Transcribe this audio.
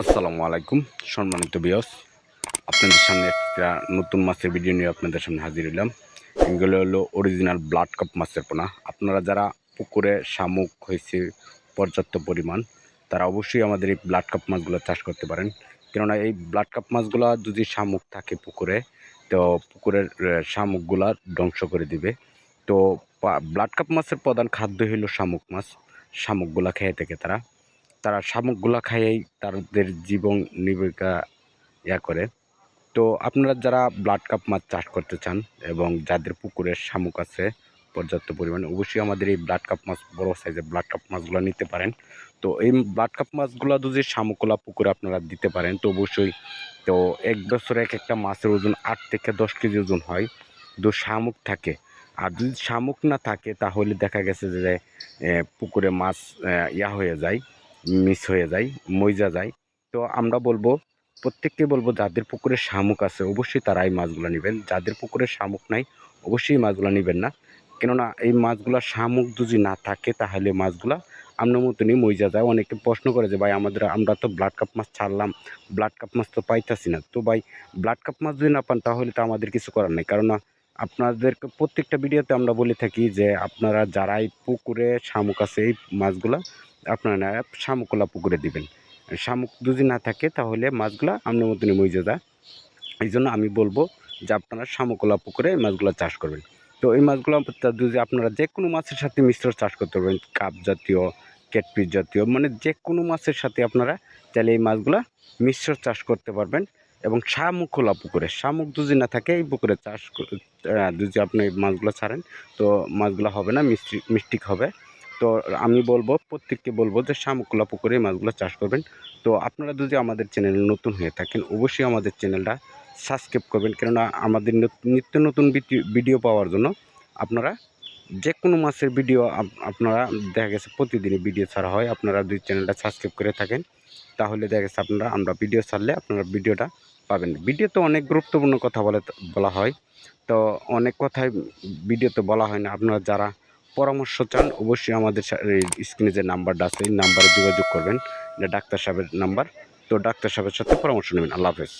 আসসালামু আলাইকুম। সম্মানিত বিয়স আপনাদের সামনে একটা নতুন মাছের ভিডিও নিয়ে আপনাদের সামনে হাজির হলাম এগুলো হলো অরিজিনাল ব্লাড কাপ মাছের পোনা। আপনারা যারা পুকুরে শামুক হয়েছে, পর্যাপ্ত পরিমাণ, তারা অবশ্যই আমাদের এই ব্লাড কাপ মাছগুলো চাষ করতে পারেন। কেননা এই ব্লাড কাপ মাছগুলো যদি শামুক থাকে পুকুরে, তো পুকুরের শামুকগুলা ধ্বংস করে দিবে। তো ব্লাড কাপ মাছের প্রধান খাদ্য হলো শামুক মাছ। শামুকগুলা খেয়ে থাকে তারা। তারা শামুকগুলা খাইয়েই তাদের জীবন জীবিকা ইয়া করে। তো আপনারা যারা ব্লাড কাপ মাছ চাষ করতে চান এবং যাদের পুকুরে শামুক আছে পর্যাপ্ত পরিমাণে, অবশ্যই আমাদের এই ব্লাড কাপ মাছ, বড় সাইজের ব্লাড কাপ মাছগুলো নিতে পারেন। তো এই ব্লাড কাপ মাছগুলো যদি শামুকলা পুকুরে আপনারা দিতে পারেন, তো অবশ্যই তো এক বছরে এক একটা মাছের ওজন আট থেকে দশ কেজি ওজন হয়। তো শামুক থাকে। আর যদি শামুক না থাকে, তাহলে দেখা গেছে যে পুকুরে মাছ ইয়া হয়ে যায়। মিস হয়ে যায়, মইজা যায়। তো আমরা বলব, প্রত্যেককে বলব যাদের পুকুরে শামুক আছে অবশ্যই তারা এই মাছগুলো নেবেন। যাদের পুকুরে শামুক নাই, অবশ্যই মাছগুলো নেবেন না। কেননা এই মাছগুলো শামুক যদি না থাকে, তাহলে মাছগুলা আপনার মতনই মইজা যায়। অনেকে প্রশ্ন করে যে, ভাই, আমাদের, আমরা তো ব্লাড কাপ মাছ ছাড়লাম ব্লাড কাপ মাছ তো পাইতাছি না। তো ভাই ব্লাড কাপ মাছ যদি না পান, তাহলে তো আমাদের কিছু করার নেই। কারণ আপনাদেরকে প্রত্যেকটা ভিডিওতে আমরা বলে থাকি যে, আপনারা যারাই পুকুরে শামুক আছে, এই মাছগুলা আপনারা শামুকলা পুকুরে দিবেন। শামুক যদি না থাকে তাহলে মাছগুলা আপনার মতনই যায়। এই জন্য আমি বলব যে আপনারা শামুকলা পুকুরে মাছগুলো চাষ করবেন। তো এই মাছগুলো যদি আপনারা যে কোনো মাছের সাথে মিশ্র চাষ করতে পারবেন, কাপ জাতীয় ক্যাটপিস জাতীয় মানে যে কোনো মাছের সাথে আপনারা চাইলে এই মাছগুলা মিশ্র চাষ করতে পারবেন এবং শামুক খোলা পুকুরে, শামুক যদি না থাকে এই পুকুরে চাষ যদি আপনি মাছগুলো ছাড়েন, তো মাছগুলো হবে না, মিষ্টি মিষ্টিক হবে। তো আমি বলব, প্রত্যেককে বলব যে শামুকলা পুকুরে মাছগুলো চাষ করবেন। তো আপনারা যদি আমাদের চ্যানেলে নতুন হয়ে থাকেন, অবশ্যই আমাদের চ্যানেলটা সাবস্ক্রাইব করবেন। কেননা আমাদের নত- নিত্য নতুন ভিডি- ভিডিও পাওয়ার জন্য আপনারা যে কোনো মাসের ভিডিও আপনারা দেখা গেছে প্রতিদিনই ভিডিও ছাড়া হয়। আপনারা যদি চ্যানেলটা সাবস্ক্রাইব করে থাকেন, তাহলে দেখা গেছে আপনারা, আমরা ভিডিও ছাড়লে আপনারা ভিডিওটা পাবেন। ভিডিওতে অনেক গুরুত্বপূর্ণ কথা বলে, বলা হয়। তো অনেক কথাই ভিডিওতে বলা হয় না। আপনারা যারা পরামর্শ চান, অবশ্যই আমাদের স্ক্রিনে যে নাম্বারটা আছে, এই নাম্বারে যোগাযোগ করবেন। ডাক্তার সাহেবের নাম্বার। তো ডাক্তার সাহেবের সাথে পরামর্শ নেবেন। আল্লাহ হাফেজ।